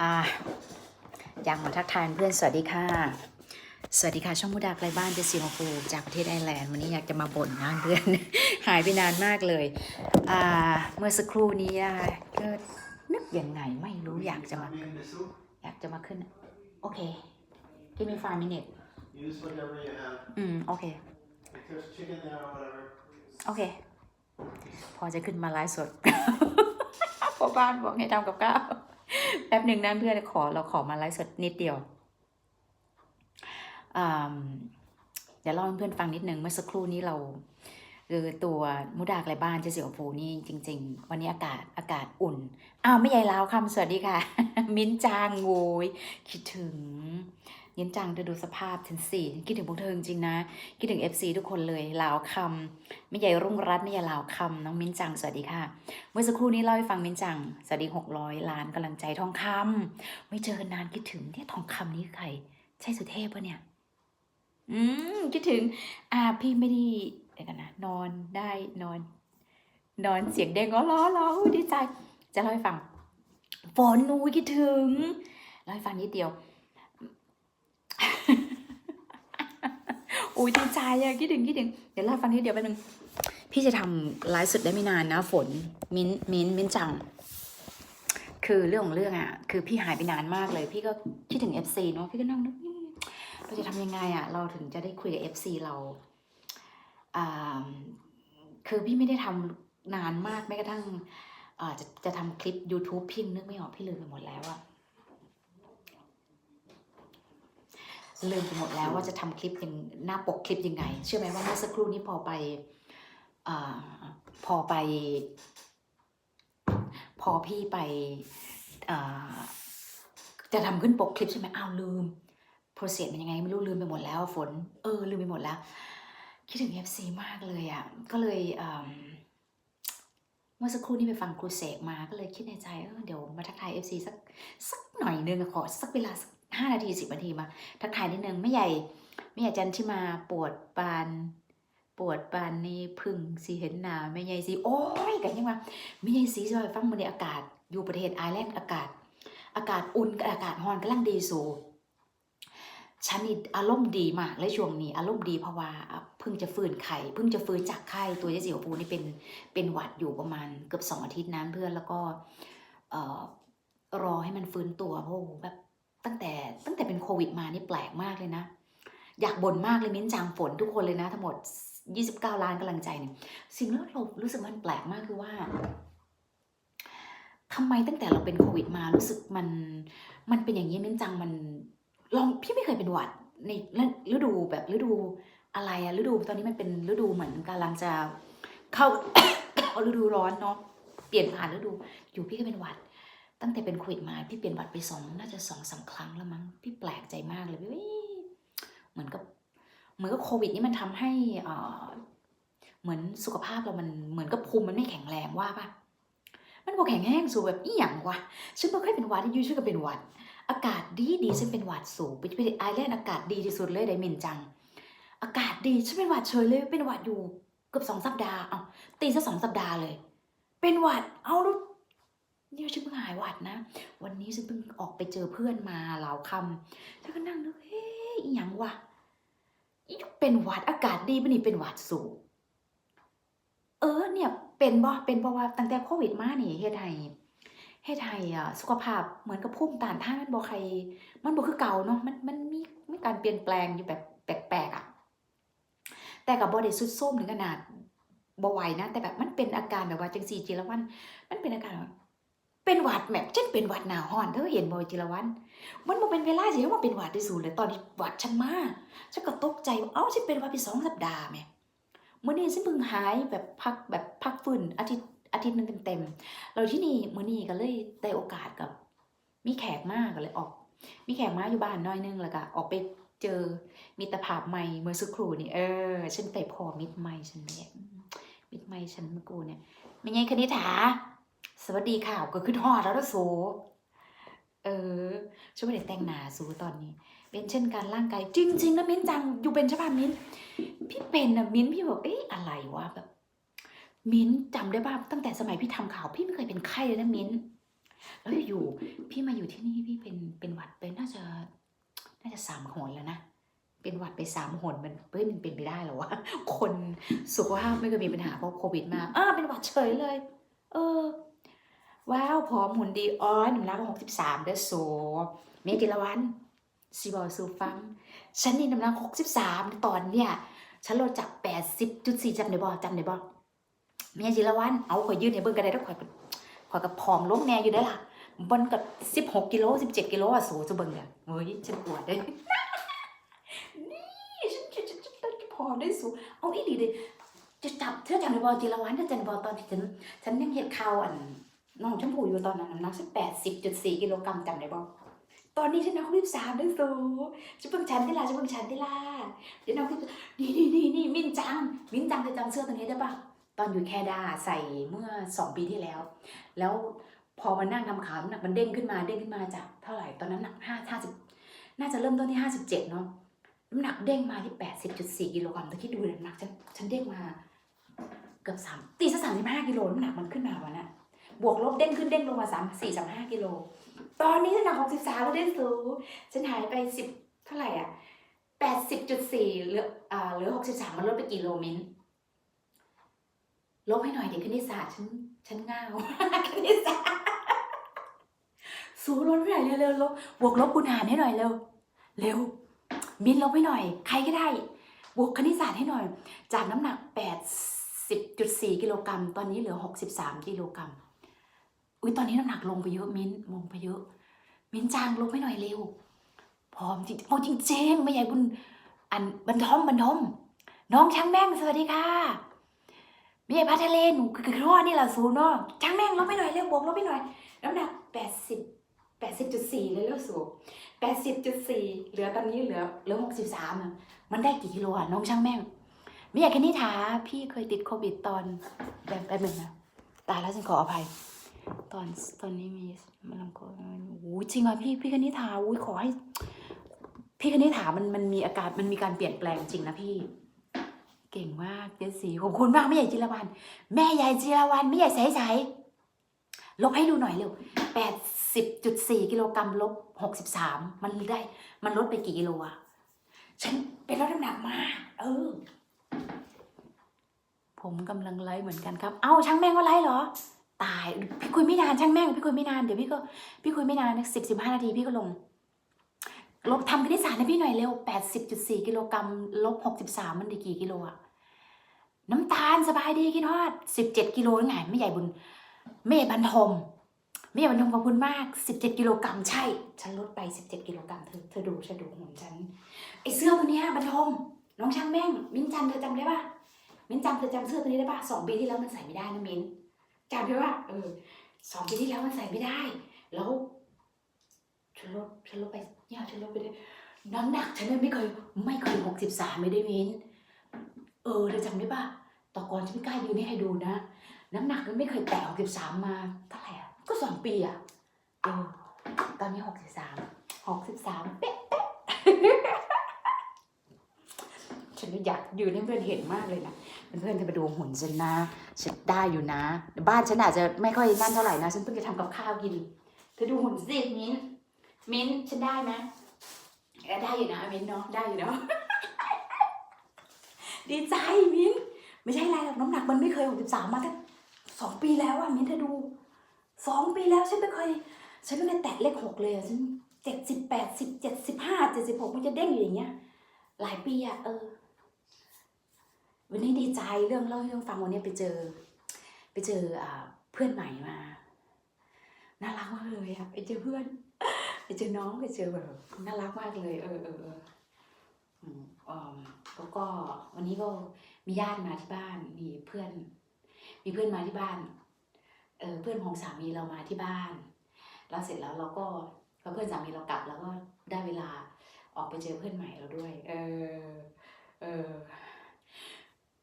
อ่ายังมาทักทายเพื่อนสวัสดีค่ะ สวัสดีค่ะ ช่องมุดาไกลบ้านเป็นสิงคโปร์จากประเทศไอร์แลนด์วันนี้อยากจะมาบ่นนะเพื่อน หายไปนานมากเลยอ่าเมื่อสักครู่นี้อะก็นึกยังไงไม่รู้อยากจะมา in the soup. อยากจะมาขึ้น โอเค give me five minutes Use whatever you have. อืมโอเค If there's chicken there or whatever. โอเค พอจะขึ้นมาไลฟ์สดพอบ้านบอกให้ทำกับข้าว แป๊บหนึ่งนะเพื่อนขอเราขอมาไลฟ์สดนิดเดียวอ่าเดี๋ยวเล่าให้เพื่อนฟังนิดนึงเมื่อสักครู่นี้เราคือตัวมุดากไรบ้านเจสิโอภูนี่จริง ๆ วันนี้อากาศอากาศอุ่นอ้าวไม่ใหญ่ลาวคำสวัสดีค่ะ มิ้นจางโวยคิดถึง ยินจังเธอดูสภาพฉันสิคิดถึงพวกเธอจริงๆนะ คิดถึง FC ทุกคนเลยลาวคำไม่ใหญ่รุ่งรัตน์ไม่ใหญ่ลาวคำน้องมิ้นจังสวัสดีค่ะ เมื่อสักครู่นี้เล่าให้ฟังมิ้นจัง สวัสดีหกร้อยล้านกำลังใจทองคำไม่เจอกันนานคิดถึงเนี่ยทองคำนี่ใคร ใช่สุเทพปะเนี่ย อืมคิดถึง อ่าพี่ไม่ได้เดี๋ยวกันนะนอนได้นอน นอนเสียงเด้งล้อล้อดีใจ จะเล่าให้ฟังฝนนูคิดถึงเล่าให้ฟังนิดเดียว อุ้ยดีใจอะคิดถึงคิดถึงเดี๋ยวเล่าฟังนิดเดียวแป๊บนึงพี่จะทำไลฟ์สุดได้ไม่นานนะฝนมิ้นมิ้นมิ้นจัง คือเรื่องของเรื่องอะคือพี่หายไปนานมากเลย พี่ก็คิดถึง FC เนาะพี่ก็นั่งนึกเราจะทำยังไงอะเราถึงจะได้คุยกับ FC เราอ่าคือพี่ไม่ได้ทำนานมากแม้กระทั่งจะจะทำคลิป YouTube พี่ยังนึกไม่ออกพี่ลืมไปหมดแล้วอะ ลืมไปหมดแล้วว่าจะทำคลิปยังหน้าปกคลิปยังไง เชื่อไหมว่าเมื่อสักครู่นี้พอไปอพอไป พอพี่ไปจะทำขึ้นปกคลิปใช่ไหมอ้าวลืมโปรเซสเป็นยังไงไม่รู้ลืมไปหมดแล้ว ฝน เออลืมไปหมดแล้ว คิดถึง FC มากเลยอะ่ะก็เลยเมื่อสักครู่นี้ไปฟังครูเสกมาก็เลยคิดในใจเออเดี๋ยวมาทักทาย FC สักสักหน่อยนึงขอสักเวลาสัก ห้านาทีสิบนาทีมาทักทายนิดนึงไม่ใหญ่ไม่ใหญ่จันที่มาปวดปานปวดปานนี่พึ่งสีเห็นหนาไม่ใหญ่สีโอ้ยกันยังว่าไม่ใหญ่สีจะไปฟังมันในอากาศ อยู่ประเทศไอร์แลนด์อากาศ อากาศอุ่นกับอากาศร้อนกำลังดีสูฉันนี่อารมณ์ดีมากและช่วงนี้ อารมณ์ดีเพราะว่าอะเพิ่งจะฟื้นไข่เพิ่งจะฟื้นจากไข้ตัวเจสิวปูนี่เป็นเป็นหวัดอยู่ประมาณเกือบสองอาทิตย์นั้นเพื่อนแล้วก็รอให้มันฟื้นตัวเพราะโอ้แบบ ตั้งแต่ตั้งแต่เป็นโควิดมานี่แปลกมากเลยนะ อยากบ่นมากเลยมิ้นจางฝนทุกคนเลยนะ ทั้งหมด 29 ล้านกำลังใจเนี่ยสิ่งที่เรารู้สึกมันแปลกมากคือว่าทำไมตั้งแต่เราเป็นโควิดมารู้สึกมันมันเป็นอย่างนี้มิ้นจังมันลองพี่ไม่เคยเป็นหวัดในฤดูแบบฤดูอะไรอะฤดูตอนนี้มันเป็นฤดูเหมือนกำลังจะเข้าเข้าฤดูร้อนเนาะเปลี่ยนผ่านฤดู อยู่พี่ก็เป็นหวัด ตั้งแต่เป็นโควิดมาพี่เปลี่ยนหวัดไปสองน่าจะสองสามครั้งแล้วมั้งพี่แปลกใจมากเลยพี่เหมือนกับเหมือนกับโควิดนี่มันทำให้เอ่อเหมือนสุขภาพเรามันเหมือนกับภูมิมันไม่แข็งแรงว่าปะมันบอกแข็งแห้งสูแบบอีหยังวะฉันไม่เคยเป็นหวัดที่ยูชื่อก็เป็นหวัด อากาศดีดีฉันเป็นหวัดสูไปที่ไอแลนด์อากาศดีที่สุดเลยไดเมนจัง อากาศดีฉันเป็นหวัดเฉยเลยเป็นหวัดอยู่เกือบสองสัปดาห์เอาตีซะสองสัปดาห์เลย เป็นหวัดเอาลูก เนี่ยฉันเพิ่งหายหวัดนะ วันนี้ฉันเพิ่งออกไปเจอเพื่อนมาเหล่าคำฉันก็นั่งนึกเฮ้ยอีหยังวะอีเป็นหวัดอากาศดีปะนี่เป็นหวัดสูงเออเนี่ยเป็นบ่เป็นเพราะว่าตั้งแต่โควิดมานี่เฮ็ดให้เฮ็ดให้อะสุขภาพเหมือนกับภูมิต้านทานมันบ่ใคร มันบ่คือเก่าเนาะมันมันมีมีการเปลี่ยนแปลงอยู่แบบแปลกๆอะแต่กับบ่ได้สุดโทรมถึงขนาดบ่ไหวนะ แต่แบบมันเป็นอาการแบบว่าจังซี่จิรวันมันเป็นอาการแบบ เป็นหวัดแบบเช่นเป็นหวัดหน้าร้อนเธอเห็นบ่จิรวัน มันบ่เป็นเวลาสิว่าเป็นหวัดที่สุดเลยตอนที่หวัดฉันมากฉันก็ตกใจเอ้าฉันเป็นมาไปสองสัปดาห์แหม่มื้อนี้ฉันเพิ่งหายแบบพักแบบพักฟื้นอาทิตย์อาทิตย์นึงเต็มๆแล้วที่นี่มื้อนี้ก็เลยได้โอกาสกับ มีแขกมากก็เลยออก มีแขกมาอยู่บ้านน้อยนึงแล้วก็ออกไปเจอมิตรภาพใหม่เมื่อสักครู่นี่เออฉันไปพอมิตรใหม่ฉันเนี่ยมิตรใหม่ฉันเมื่อกูเนี่ยไม่ไงคณิษฐา สวัสดีค่ะก็ขึ้นฮอดแล้วนะโซเออช่วยไม่ได้แต่งหน้าสูตอนนี้ เป็นเช่นการร่างกายจริง ๆนะมิ้นจังอยู่เป็นใช่ป่ะมิ้นพี่เป็นนะมิ้นพี่บอกเอ๊ะอะไรวะแบบ มิ้นจำได้ป่ะตั้งแต่สมัยพี่ทำข่าวพี่ไม่เคยเป็นไข้เลยนะมิ้นแล้วอยู่พี่มาอยู่ที่นี่พี่เป็นเป็นหวัดไปน่าจะน่าจะสามหนแล้วนะเป็นหวัดไปสามหนมันเฮ้ยมันเป็นไปได้หรอวะคนสุขภาพไม่เคยมีปัญหาเพราะโควิดมาอ้าเป็นหวัดเฉยเลย เออ ว้าวผอมหุ่นดีอ๋อหนึ่งร้อยหกสิบสามเด้อโซเมจิละวันซีบอสูฟัง ฉันนี่น้ำหนักหกสิบสามตอนเนี่ย ฉันลดจากแปดสิบจุดสี่จำได้บ่จำได้บ่เมียจิละวัน เอาข่อยยืนให้เบิ่งกันได้แล้วข่อยก็ข่อยกับผอมลงแน่อยู่ได้ล่ะบนกับสิบหกกิโลสิบเจ็ดกิโลอะโสจะเบิ่งเนี่ยเฮ้ยฉันปวดเลยนี่ฉันฉันฉันฉันผอมได้สูเอาอีหลีเลยจะจับเธอจำได้บ่จิละวันเธอจำได้บ่ตอนที่ฉันฉันยังเห็นข่าวอัน น้องชมพูอยู่ตอนนั้นน้ำหนักสักแปดสิบจุดสี่กิโลกรัมจำได้บ่ตอนนี้ฉันนักรีบสามด้สูงจะเบิ่งฉันได้ล่ะจะเบิ่งฉันได้ล่ะเดี๋ยวน้องรีบนี่นี่นี่นี่มินจัง มินจังจะจำเสื้อตัวนี้ได้ปะตอนอยู่แคนาดาใส่เมื่อสองปีที่แล้ว แล้วพอมานั่งทำขาวน้ำหนักมันเด้งขึ้นมาเด้งขึ้นมาจากเท่าไหร่ตอนนั้นหนักห้าห้าสิบน่าจะเริ่มต้นที่ห้าสิบเจ็ดเนาะน้ำหนักเด้งมาที่แปดสิบจุดสี่กิโลกรัมแต่คิดดูน้ำหนักฉันฉันเด้งมา เกือบสามตีซะสามสิบห้ากิโลน้ำหนักมันขึ้นมาวันน่ะ บวกลบเด้งขึ้นเด้งลงมาสามสี่สามห้ากิโล ตอนนี้ฉันหนักหกสิบสามแล้วเด้งสูงฉันหายไปสิบเท่าไหร่อะแปดสิบจุดสี่เหลืออ่าเหลือหกสิบสามมันลดไปกี่โลมินลบให้หน่อยเด็กคณิตศาสตร์ฉันฉันง่าวคณิตศาสตร์สูงลดให้หน่อยเร็วๆลบบวกลบคูณหารให้หน่อยเร็วเร็วมินลบให้หน่อย ใครก็ได้ บวกคณิตศาสตร์ให้หน่อย จากน้ำหนักแปดสิบจุดสี่กิโลกรัม ตอนนี้เหลือหกสิบสามกิโลกรัม อุ้ยตอนนี้น้ำหนักลงไปเยอะมิ้นลงไปเยอะ มิ้นจางลบให้หน่อยเร็วพร้อมจริงเอาจริงๆไม่ใหญ่บุญอันบรรทมบรรทม น้องช่างแม่งสวัสดีค่ะไม่ใหญ่พัทะเลหนูคือคือรอดนี่แหละสูเนาะช่างแม่งลบไปหน่อยเร็วบวกลบไปหน่อยน้ำหนักแปดสิบแปดสิบจุดสี่เลยแล้วสูแปดสิบจุดสี่เหลือตอนนี้เหลือเหลือหกสิบสามอะมันได้กี่กิโลอะน้องช่างแม่งไม่อยากแค่นี้ถาพี่เคยติดโควิดตอนแบบแบบหนึ่งนะตายแล้วฉันขออภัย ตอนตอนนี้มีมะลังกโอ้จริงอะพี่พี่คณิษฐาอุ้ยขอให้ พี่คณิษฐามันมันมีอาการมันมีการเปลี่ยนแปลงจริงนะพี่ เก่งมากเจสีขอบคุณมากแม่ใหญ่จิรวันแม่ใหญ่จิรวันแม่ใหญ่ใสใสลบให้ดูหน่อยเร็วแปดสิบจุดสี่กิโลกรัมลบหกสิบสามมันได้ มันลดไปกี่กิโลอะฉันเป็นลดน้ำหนักมากเออ ผมกำลังไลฟ์เหมือนกันครับ เอ้าช่างแม่งก็ไลฟ์เหรอ ตาย พี่คุยไม่นานช่างแม่งพี่คุยไม่นานเดี๋ยวพี่ก็พี่คุยไม่นานสิบสิบห้านาทีพี่ก็ลง ลบทำคณิตศาสตร์ให้พี่หน่อยเร็วแปดสิบจุดสี่กิโลกรัมลบหกสิบสามมันได้กี่กิโลอะน้ำตาลสบายดีกินทอดสิบเจ็ดกิโลนี่ไงไม่ใหญ่บุญไม่ใหญ่บันทมไม่ใหญ่บันทมขอบคุณมากสิบเจ็ดกิโลกรัมใช่ ฉันลดไปสิบเจ็ดกิโลกรัมเธอเธอดูฉันดูหุ่นฉันไอเสื้อตัวเนี้ยบันทมน้องช่างแม่งมิ้นจันเธอจำได้ปะมิ้นจันเธอจำเสื้อตัวนี้ได้ปะสองปีที่แล้วมันใส่ไม่ได้นะมิ้น จำได้ปะเออสองปีที่แล้วมันใส่ไม่ได้ แล้วฉันลดฉันลดไปเนี่ยฉันลดไปได้น้ำหนักฉันไม่เคย ไม่เคยหกสิบสามไม่ได้มินเออเธอจำได้ปะต่อก่อนฉันไม่กล้ายืนให้ดูนะ น้ำหนักมันไม่เคยแตะหกสิบสามมาเท่าไหร่อะก็สองปีอะเออตอนนี้หกสิบสามหกสิบสามเป๊ะ ฉันอยากยืนให้เพื่อนเห็นมากเลยนะเพื่อนๆจะมาดูหุ่นฉันนะฉันได้อยู่นะ บ้านฉันอาจจะไม่ค่อยนั่นเท่าไหร่นะ ฉันเพิ่งจะทำกับข้าวกิน เธอดูหุ่นสิมิ้น มิ้นฉันได้ไหมได้อยู่นะมิ้นเนาะได้อยู่เนาะดีใจมิ้น ไม่ใช่อะไรหรอกน้ำหนักมันไม่เคยหกสิบสามมาตั้งสองปีแล้วอะมิ้นเธอดูสองปีแล้วฉันไม่เคยฉันไม่เคยแตะเลขหกเลยอะฉันเจ็ดสิบแปดสิบเจ็ดสิบห้าเจ็ดสิบหกมันจะเด้งอยู่อย่างเงี้ยหลายปีอะเออ วันนี้ดีใจเรื่องเล่าให้เรื่องฟังวันนี้ไปเจอ ไปเจออเพื่อนใหม่มาน่ารักมากเลยอะไปเจอเพื่อนไปเจอน้องไปเจอแบบน่ารักมากเลย เออเออเออแล้วก็วันนี้ก็มีญาติมาที่บ้าน มีเพื่อน มีเพื่อนมาที่บ้านเออเพื่อนของสามีเรามาที่บ้านแล้วเสร็จแล้วเราก็พอเพื่อนสามีเรากลับ แล้วก็ได้เวลาออกไปเจอเพื่อนใหม่เราด้วย เออ เออ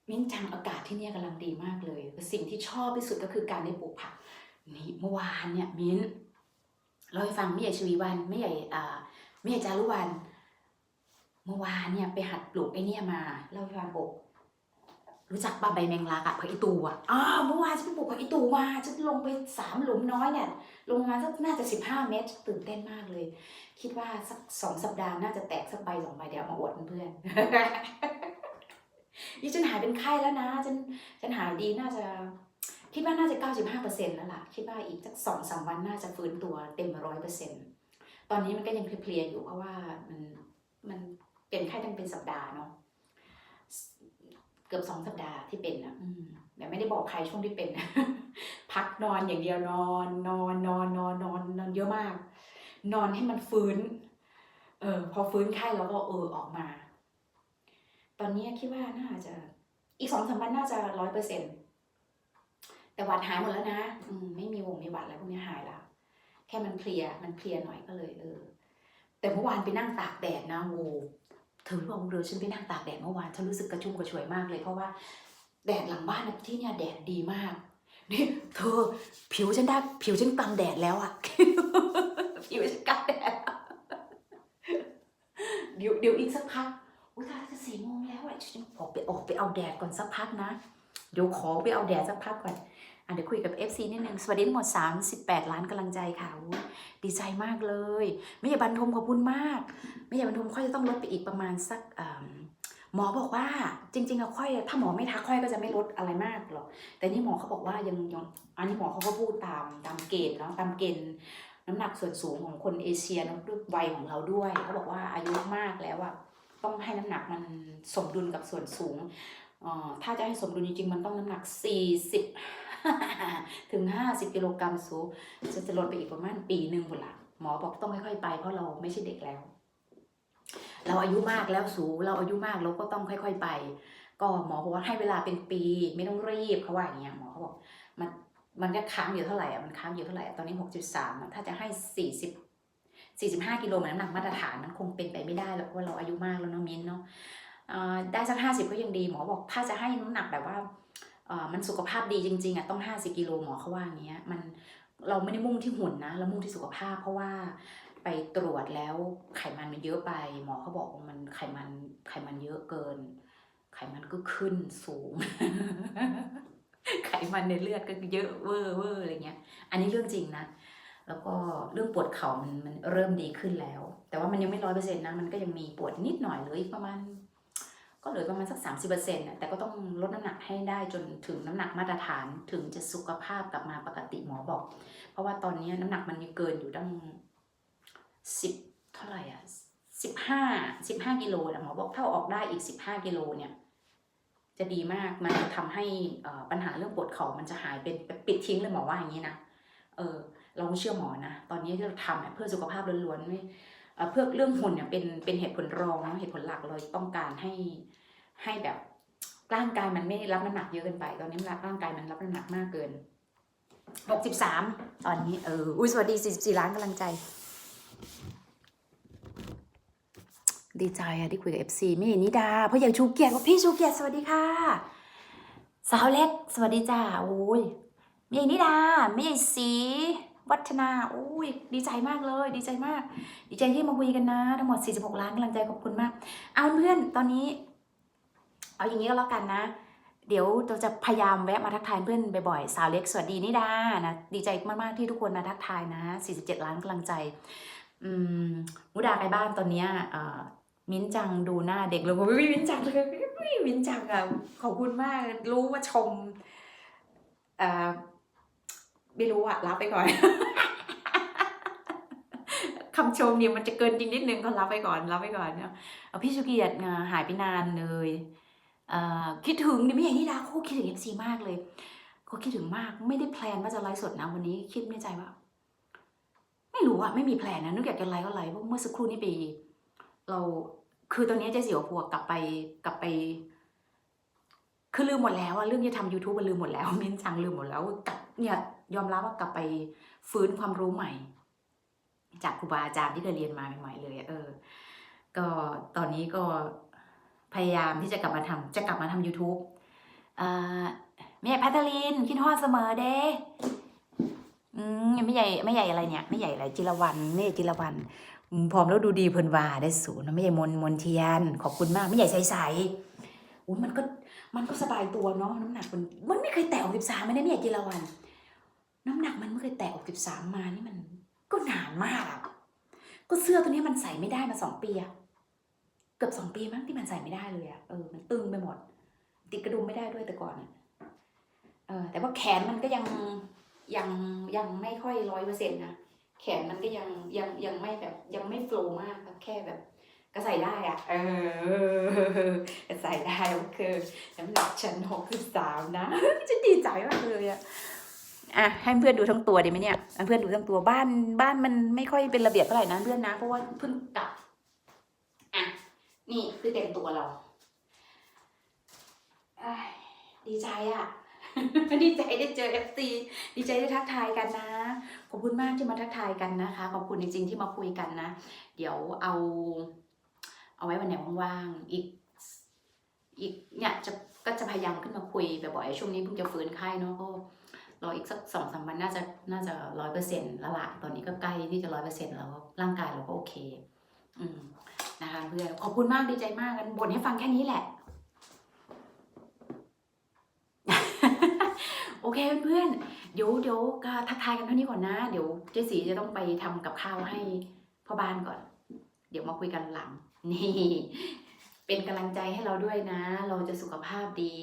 มิ้นจังอากาศที่เนี่ยกำลังดีมากเลยสิ่งที่ชอบที่สุดก็คือการได้ปลูกผักนี่เมื่อวานเนี่ยมิ้นเราให้ฟังไม่ใหญ่ชวีวันไม่ใหญ่อ่าไม่ใหญ่จารุวัน เมื่อวานเนี่ยไปหัดปลูกไอเนี่ยมาเล่าให้ฟังปลูกรู้จักปลาใบแมงลักอะผักอีตูอะอ้าเมื่อวานฉันไปปลูกผักอีตูมาฉันลงไปสามหลุมน้อยเนี่ย ลงมาสักน่าจะสิบห้าเมตรตื่นเต้นมากเลย คิดว่าสักสองสัปดาห์น่าจะแตกสักใบสองใบเดี๋ยวมาอวดเพื่อนๆ นี่ฉันหายเป็นไข้แล้วนะฉันฉันหายดีน่าจะคิดว่าน่าจะเก้าสิบห้าเปอร์เซ็นต์แล้วล่ะ คิดว่าอีกสักสองสามวันน่าจะฟื้นตัวเต็มร้อยเปอร์เซ็นต์ตอนนี้มันก็ยังเพลียๆอยู่เพราะว่ามันมันเป็นไข้ตั้งเป็นสัปดาห์เนาะเกือบสองสัปดาห์ที่เป็นนะอืมแต่ไม่ได้บอกใครช่วงที่เป็น พักนอนอย่างเดียวนอน นอนนอนนอนนอนนอนเยอะมาก นอนให้มันฟื้น เออพอฟื้นไข้แล้วก็เออออกมา อนนี้คิดว่าน่าจะอีกสองสามวันน่าจะร้อยเปอร์เซ็นต์แต่หวัดหายหมดแล้วนะ อืมไม่มีวงไมีหวัดอะไรพวกนี้หายแล้ว แค่มันเพลียมันเพลียหน่อยก็เลยเออ แต่เมื่อวานไปนั่งตากแดดนะโวเธอรู้ป่าวเรือฉันไปนั่งตากแดดเมื่อวานฉันรู้สึกกระชุ่มกระชวยมากเลยเพราะว่าแดดหลังบ้านที่เนี่ยแดดดีมากนี่เธอผิวฉันได้ผิวฉันกำแดดแล้วอะผิวฉันกำแดดเดี๋ยวเดี๋ยวอีกสักพักอุ้ยตาย สี่โมงแล้วอะฉันออกไปออกไปเอาแดดก่อนสักพักนะ เดี๋ยวขอไปเอาแดดสักพักก่อนอะเดี๋ยวคุยกับ FC นิดนึง สวัสดีทั้งหมด 38 ล้านกำลังใจค่ะดีใจมากเลย ไม่ใช่บันทมขอบคุณมาก ไม่ใช่บันทมค่อยจะต้องลดไปอีกประมาณสักอ่าหมอบอกว่าจริงๆอะค่อย ถ้าหมอไม่ทักค่อยก็จะไม่ลดอะไรมากหรอก แต่นี่หมอเขาบอกว่ายังยังอันนี้หมอเขาก็พูดตามตามเกณฑ์เนาะตามเกณฑ์น้ำหนักส่วนสูงของคนเอเชียเนอะด้วยวัยของเราด้วยเขาบอกว่าอายุมากแล้วอะ ต้องให้น้ำหนักมันสมดุลกับส่วนสูงออถ้าจะให้สมดุลจริงๆ มันต้องน้ำหนัก 40 ถึง 50 กิโลกรัมสูงจะจะลดไปอีกประมาณปีหนึ่งหมดละหมอบอกต้องค่อยๆไปเพราะเราไม่ใช่เด็กแล้ว เราอายุมากแล้วสูงเราอายุมากเราก็ต้องค่อย ๆไป ก็หมอบอกว่าให้เวลาเป็นปี ไม่ต้องรีบเขาว่าอย่างเงี้ยหมอเขาบอกมันมันก็ค้างอยู่เท่าไหร่อะมันค้างอยู่เท่าไหร่อะตอนนี้หกจุดสามถ้าจะให้สี่ สิบสี่สิบห้ากิโลเหมือนน้ำหนักมาตรฐานมันคงเป็นไปไม่ได้หรอกเพราะว่าเราอายุมากแล้วเนาะมิ้นเนาะได้สักห้าสิบก็ยังดีหมอบอกถ้าจะให้น้ำหนักแบบว่ามันสุขภาพดีจริงๆอะต้องห้าสิบกิโลหมอเขาว่าอย่างเงี้ยมันเราไม่ได้มุ่งที่หุ่นนะเรามุ่งที่สุขภาพ เพราะว่าไปตรวจแล้วไขมันมันเยอะไป หมอเขาบอกว่ามันไขมันไขมันเยอะเกิน ไขมันก็ขึ้นสูง ไขมันในเลือดก็เยอะเวอร์เวอร์อะไรเงี้ย อันนี้เรื่องจริงนะ แล้วก็เรื่องปวดเข่ามันมันเริ่มดีขึ้นแล้ว แต่ว่ามันยังไม่ร้อยเปอร์เซ็นต์นะมันก็ยังมีปวดนิดหน่อยเหลยอีกประมาณ ก็เหลือประมาณสักสามสิบเปอร์เซ็นต์แต่ก็ต้องลดน้ำหนักให้ได้จนถึงน้ำหนักมาตรฐานถึงจะสุขภาพกลับมาปกติหมอบอก เพราะว่าตอนนี้น้ำหนักมันยังเกินอยู่ตั้งสิบเท่าไหร่อะสิบห้าสิบห้ากิโลนะหมอบอกถ้าออกได้อีกสิบห้ากิโลเนี่ยจะดีมากมันจะทำให้อ่อปัญหาเรื่องปวดเข่ามันจะหายเป็นปิดทิ้งเลยหมอว่าอย่างนี้นะเออ เราเชื่อหมอนะตอนนี้ที่เราทำเนี่ยเพื่อสุขภาพล้วนๆไม่เพื่อเรื่องหุ่นเนี่ยเป็นเป็นเหตุผลรองเหตุผลหลักเราต้องการให้ให้แบบร่างกายมันไม่รับน้ำหนักเยอะเกินไป ตอนนี้ร่างกายมันรับน้ำหนักมากเกินหกสิบสามตอนนี้เอออุ้ยสวัสดีสี่สิบสี่ล้านกำลังใจ ดีใจอะที่คุยกับ FC ไม่เห็นนิดาเพราะอยากชูเกียรติว่าพี่ชูเกียรติสวัสดีค่ะ สาวเล็ก สวัสดีจ้าโอ้ยไม่เห็นนิดาไม่เห็นสี วัฒนาโอ้ยดีใจมากเลย ดีใจมาก ดีใจที่มาคุยกันนะ ทั้งหมด 46 ล้านกำลังใจขอบคุณมาก เอาเพื่อนตอนนี้ เอาอย่างนี้ก็แล้วกันนะ เดี๋ยวเราจะพยายามแวะมาทักทายเพื่อนบ่อยๆ สาวเล็กสวัสดีนิดานะดีใจมากๆที่ทุกคนมาทักทายนะ 47 ล้านกำลังใจอืมมุดาใครบ้านตอนเนี้ยเอ่อมิ้นจังดูหน้าเด็กเลยว่าวิมิ้นจังเลยวิมิ้นจังอะขอบคุณมากรู้ว่าชมอ่อ ไม่รู้อะรับไปก่อนคำชมเนี่ยมันจะเกินจริงนิดนึงก็รับไปก่อนรับไปก่อนเนาะเอาพี่สุเกียรติอะหายไปนานเลยอ่อคิดถึงนี่ไม่ใช่นิดาเขาคิดถึงเอฟซีมากเลยเขาคิดถึงมาก ไม่ได้แพลนว่าจะไลฟ์สดนะวันนี้คิดในใจว่า ไม่รู้อะไม่มีแพลนนะนึกอยากจะไลฟ์ก็ไลฟ์เพราะเมื่อสักครู่นี้ไปเราคือตอนนี้เจ๊เสียวพัวกลับไปกลับไป คือลืมหมดแล้วอะเรื่องที่ทำ YouTube มันลืมหมดแล้ว มินจังลืมหมดแล้วกับเนี่ย ยอมรับว่ากลับไปฟื้นความรู้ใหม่ จากครูบาอาจารย์ที่เคยเรียนมาใหม่ๆเลย เออ ก็ตอนนี้ก็พยายามที่จะกลับมาทำจะกลับมาทำ YouTube อ่าแม่พัทลินคิดฮอดเสมอเด้อืมไม่ใหญ่ไม่ใหญ่อะไรเนี่ยไม่ใหญ่อะไรจิรวันไม่ใหญ่จิรวันพร้อมแล้วดูดีเพลินวาได้สูนะไม่ใหญ่มนมนเทียน ขอบคุณมาก ไม่ใหญ่ใสอุ้ยมันก็มันก็สบายตัวเนาะน้ำหนักมันมันไม่เคยแตะหกสิบสามเลยเนี่ยกีฬาวัน น้ำหนักมันไม่เคยแตะหกสิบสามมานี่มัน ก็นานมากอะก็เสื้อตัวนี้มันใส่ไม่ได้มาสองปีอะเกือบสองปีมั้งที่มันใส่ไม่ได้เลยอะเออมันตึงไปหมด ติดกระดุมไม่ได้ด้วยแต่ก่อนอะเออแต่ว่าแขนมันก็ยังยังยังไม่ค่อยร้อยเปอร์เซ็นต์นะแขนมันก็ยังยังยังไม่แบบยังไม่โฟล์มากครับแค่แบบ ก็ใส่ได้อะเออใส่ได้โอเคน้ำหนักฉันหกสิบสามนะจะดีใจมากเลยอะ อะให้เพื่อนดูทั้งตัวดีไหมเนี่ยเพื่อนดูทั้งตัวบ้านบ้านมันไม่ค่อยเป็นระเบียบเท่าไหร่นะเพื่อนนะเพราะว่าเพิ่งกลับอะนี่คือเต็มตัวเราดีใจอะดีใจได้เจอเอฟซีดีใจได้ทักทายกันนะ ขอบคุณมากที่มาทักทายกันนะคะ ขอบคุณจริงๆที่มาคุยกันนะ เดี๋ยวเอา เอาไว้วันไหนว่างๆ อีก อีกเนี่ยจะก็จะพยายามขึ้นมาคุยบ่อยๆช่วงนี้เพิ่งจะฟื้นไข้เนาะก็ รออีกสักสองสามวันน่าจะน่าจะร้อยเปอร์เซ็นต์ละละตอนนี้ก็ใกล้ที่จะร้อยเปอร์เซ็นต์แล้วร่างกายเราก็โอเคอืมนะคะเพื่อนขอบคุณมากดีใจมากกันบ่นให้ฟังแค่นี้แหละ โอเคเพื่อนๆเดี๋ยวเดี๋ยวก็ทักทายกันเท่านี้ก่อนนะ เดี๋ยวเจสีจะต้องไปทำกับข้าวให้พ่อบ้านก่อน เดี๋ยวมาคุยกันหลังนี่ เป็นกำลังใจให้เราด้วยนะ เราจะสุขภาพดี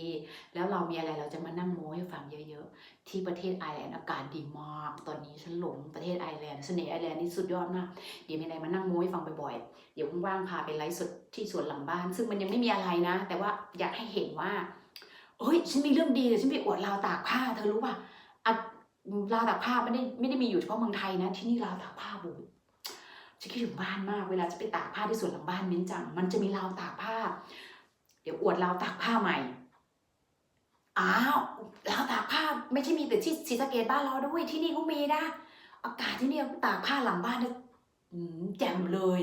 แล้วเรามีอะไรเราจะมานั่งโม้ให้ฟังเยอะๆ ที่ประเทศไอร์แลนด์อากาศดีมาก ตอนนี้ฉันหลงประเทศไอร์แลนด์เสน่ห์ไอร์แลนด์นี่สุดยอดมากเดี๋ยวมีอะไรมานั่งโม้ให้ฟังบ่อยๆ เดี๋ยวว่างๆพาไปไลฟ์สดที่สวนหลังบ้าน ซึ่งมันยังไม่มีอะไรนะ แต่ว่าอยากให้เห็นว่าเฮ้ยฉันมีเรื่องดีเดี๋ยฉันไปอวดราวตากผ้าเธอรู้ป่ะอะราวตากผ้าไม่ได้ไม่ได้มีอยู่เฉพาะเมืองไทยนะ ที่นี่ราวตากผ้าบุ ฉันคิดถึงบ้านมาก เวลาจะไปตากผ้าที่สวนหลังบ้านมิ้นจัง มันจะมีราวตากผ้า เดี๋ยวอวดราวตากผ้าใหม่ อ้าวราวตากผ้าไม่ใช่มีแต่ที่ศรีสะเกดบ้านเราด้วย ที่นี่ก็มีนะ อากาศที่นี่ตากผ้าหลังบ้านแจ่มเลย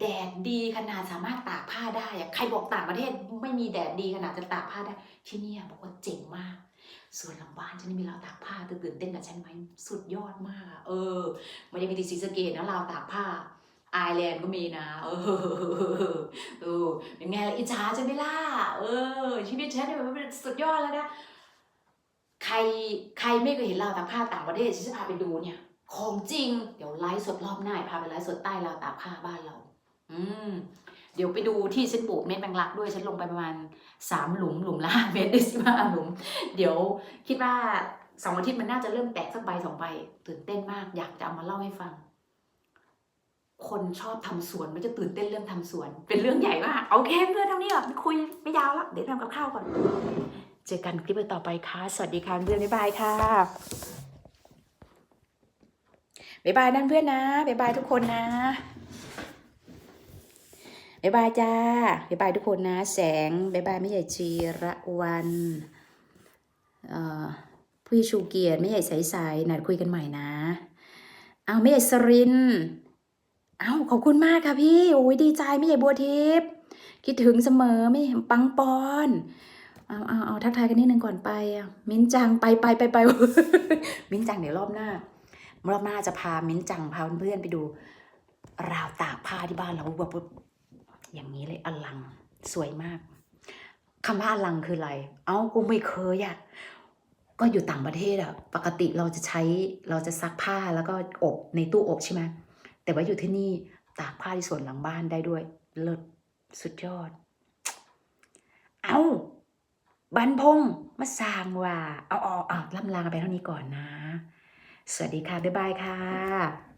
แดดดีขนาดสามารถตากผ้าได้ ใครบอกต่างประเทศไม่มีแดดดีขนาดจะตากผ้าได้ ที่นี่บอกว่าเจ๋งมาก ส่วนหลังบ้านฉันมีราวตากผ้าเธอตื่นเต้นกับฉันไหมสุดยอดมากเออไม่ได้มีที่ศรีสเกดนะราวตากผ้าไอร์แลนด์ก็มีนะเออเออเป็นไงล่ะอิจฉาใช่ไหมล่ะเออชีวิตฉันเนี่ยมันเป็นสุดยอดแล้วนะใครใครไม่เคยเห็นราวตากผ้าต่างประเทศฉันจะพาไปดูเนี่ย ของจริง เดี๋ยวไลฟ์สดรอบหน้าพาไปไลฟ์สดใต้ราวตากผ้าบ้านเรา อืมเดี๋ยวไปดูที่ฉันปลูกเม็ดแมงลักด้วยฉันลงไปประมาณ สามหลุมหลุมละห้าเม็ดได้สิบห้าหลุม เดี๋ยวคิดว่าสองอาทิตย์มันน่าจะเริ่มแตกสักใบสองใบตื่นเต้นมากอยากจะเอามาเล่าให้ฟัง คนชอบทำสวนมันจะตื่นเต้นเรื่องทำสวน เป็นเรื่องใหญ่มากโอเคเพื่อนเท่านี้ก่อนไม่คุยไม่ยาวแล้วเดี๋ยวทำกับข้าวก่อน เจอกันคลิปต่อไปค่ะ สวัสดีค่ะเพื่อนบ๊ายบายค่ะบ๊ายบายนั่นเพื่อนนะบ๊ายบายทุกคนนะ บ๊ายบายจ้าบ๊ายบายทุกคนนะ แสงบ๊ายบายไม่ใหญ่จีระวันอ่อพี่ชูเกียรติไม่ใหญ่ใสๆนัดคุยกันใหม่นะ เอาไม่ใหญ่สรินเอาขอบคุณมากค่ะพี่โอ้ยดีใจไม่ใหญ่บัวทิพย์คิดถึงเสมอไม่ปังปอนเอาเอาเอาทักทายกันนิดนึงก่อนไปอะมิ้นจังไปไปไปไปมิ้นจังเดี๋ยวรอบหน้ารอบหน้าจะพามิ้นจังพาเพื่อนๆไปดู ราวตากผ้าที่บ้านเราแบบ อย่างนี้เลยอลังสวยมากคำว่าอลังคืออะไร เอ้ากูไม่เคยอะก็อยู่ต่างประเทศอะปกติเราจะใช้เราจะซักผ้าแล้วก็อบในตู้อบใช่ไหมแต่ว่าอยู่ที่นี่ตากผ้าที่สวนหลังบ้านได้ด้วย เลิศสุดยอด เอ้าบันพงมาสร้างว่า เอาเอาเอาล่ำลาไปเท่านี้ก่อนนะ สวัสดีค่ะ บ๊ายบายค่ะ